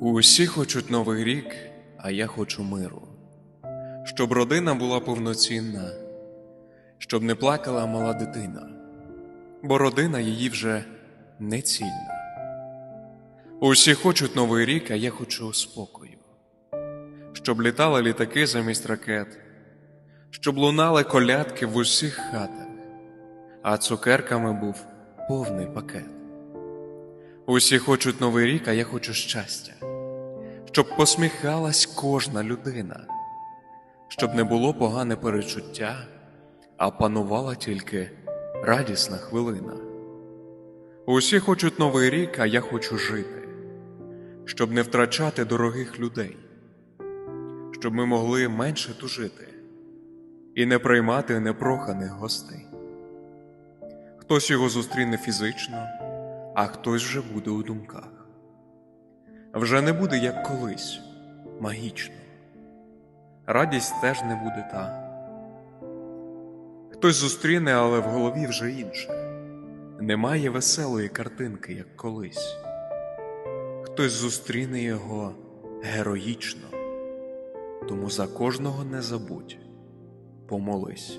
Усі хочуть новий рік, а я хочу миру. Щоб родина була повноцінна, щоб не плакала мала дитина, бо родина її вже не цільна. Усі хочуть новий рік, а я хочу спокою, щоб літали літаки замість ракет, щоб лунали колядки в усіх хатах, а цукерками був повний пакет. Усі хочуть новий рік, а я хочу щастя, щоб посміхалась кожна людина, щоб не було погане перечуття, а панувала тільки радісна хвилина. Усі хочуть новий рік, а я хочу жити, щоб не втрачати дорогих людей, щоб ми могли менше тужити і не приймати непроханих гостей. Хтось його зустріне фізично, а хтось вже буде у думках. Вже не буде як колись, магічно. Радість теж не буде та. Хтось зустріне, але в голові вже інше. Немає веселої картинки, як колись. Хтось зустріне його героїчно, тому за кожного не забудь, помолись.